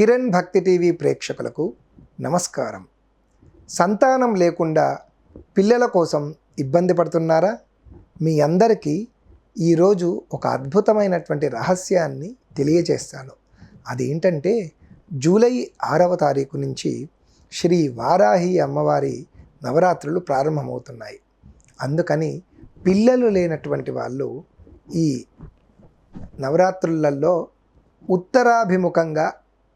కిరణ్ భక్తి టీవీ ప్రేక్షకులకు నమస్కారం. సంతానం లేకుండా పిల్లల కోసం ఇబ్బంది పడుతున్నారా? మీ అందరికీ ఈరోజు ఒక అద్భుతమైనటువంటి రహస్యాన్ని తెలియజేస్తాను. అదేంటంటే జూలై ఆరవ తారీఖు నుంచి శ్రీ వారాహి అమ్మవారి నవరాత్రులు ప్రారంభమవుతున్నాయి. అందుకని పిల్లలు లేనటువంటి వాళ్ళు ఈ నవరాత్రులలో ఉత్తరాభిముఖంగా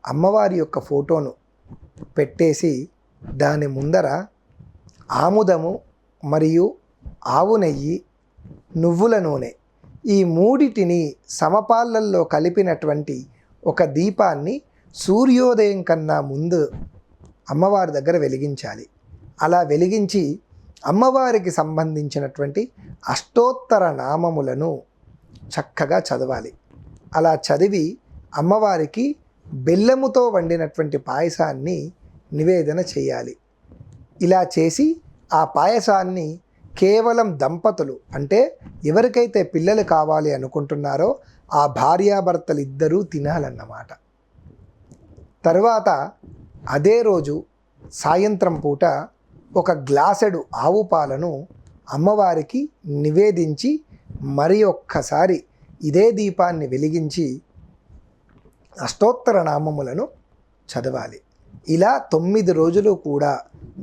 అమ్మవారి యొక్క ఫోటోను పెట్టేసి దాని ముందర ఆముదము మరియు ఆవు నెయ్యి నువ్వుల నూనె ఈ మూడిటిని సమపాళ్ళల్లో కలిపినటువంటి ఒక దీపాన్ని సూర్యోదయం కన్నా ముందు అమ్మవారి దగ్గర వెలిగించాలి. అలా వెలిగించి అమ్మవారికి సంబంధించినటువంటి అష్టోత్తర నామములను చక్కగా చదవాలి. అలా చదివి అమ్మవారికి బెల్లముతో వండినటువంటి పాయసాన్ని నివేదన చేయాలి. ఇలా చేసి ఆ పాయసాన్ని కేవలం దంపతులు అంటే ఎవరికైతే పిల్లలు కావాలి అనుకుంటున్నారో ఆ భార్యాభర్తలు ఇద్దరూ తినాలన్నమాట. తర్వాత అదే రోజు సాయంత్రం పూట ఒక గ్లాసెడు ఆవు పాలను అమ్మవారికి నివేదించి మరి ఒక్కసారి ఇదే దీపాన్ని వెలిగించి అష్టోత్తర నామములను చదవాలి. ఇలా తొమ్మిది రోజులు కూడా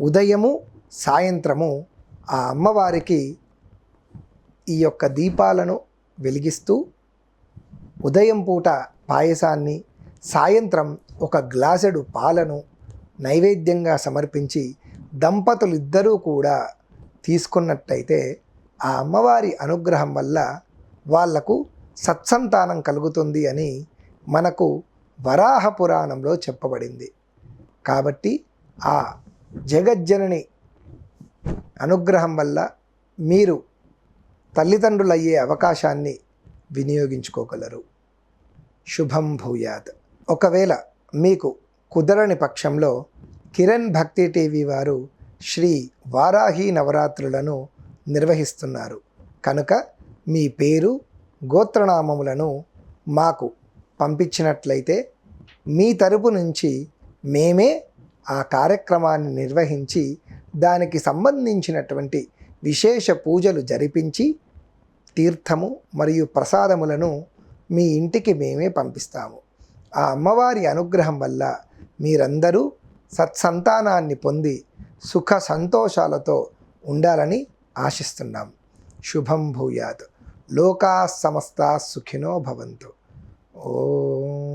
ఉదయము సాయంత్రము ఆ అమ్మవారికి ఈ యొక్క దీపాలను వెలిగిస్తూ ఉదయం పూట పాయసాన్ని సాయంత్రం ఒక గ్లాసెడు పాలను నైవేద్యంగా సమర్పించి దంపతులు ఇద్దరూ కూడా తీసుకున్నట్టయితే ఆ అమ్మవారి అనుగ్రహం వల్ల వాళ్ళకు సత్సంతానం కలుగుతుంది అని మనకు వరాహ పురాణంలో చెప్పబడింది. కాబట్టి ఆ జగజ్జనని అనుగ్రహం వల్ల మీరు తల్లిదండ్రులయ్యే అవకాశాన్ని వినియోగించుకోగలరు. శుభం భూయాత్. ఒకవేళ మీకు కుదరని పక్షంలో కిరణ్ భక్తి టీవీ వారు శ్రీ వారాహి నవరాత్రులను నిర్వహిస్తున్నారు. కనుక మీ పేరు గోత్రనామములను మాకు పంపించినట్లయితే మీ తరపు నుంచి మేమే ఆ కార్యక్రమాన్ని నిర్వహించి దానికి సంబంధించినటువంటి విశేష పూజలు జరిపించి తీర్థము మరియు ప్రసాదములను మీ ఇంటికి మేమే పంపిస్తాము. ఆ అమ్మవారి అనుగ్రహం వల్ల మీరందరూ సత్సంతానాన్ని పొంది సుఖ సంతోషాలతో ఉండాలని ఆశిస్తున్నాం. శుభం భూయాత్. లోకా సమస్త సుఖినో భవంతు. Oh.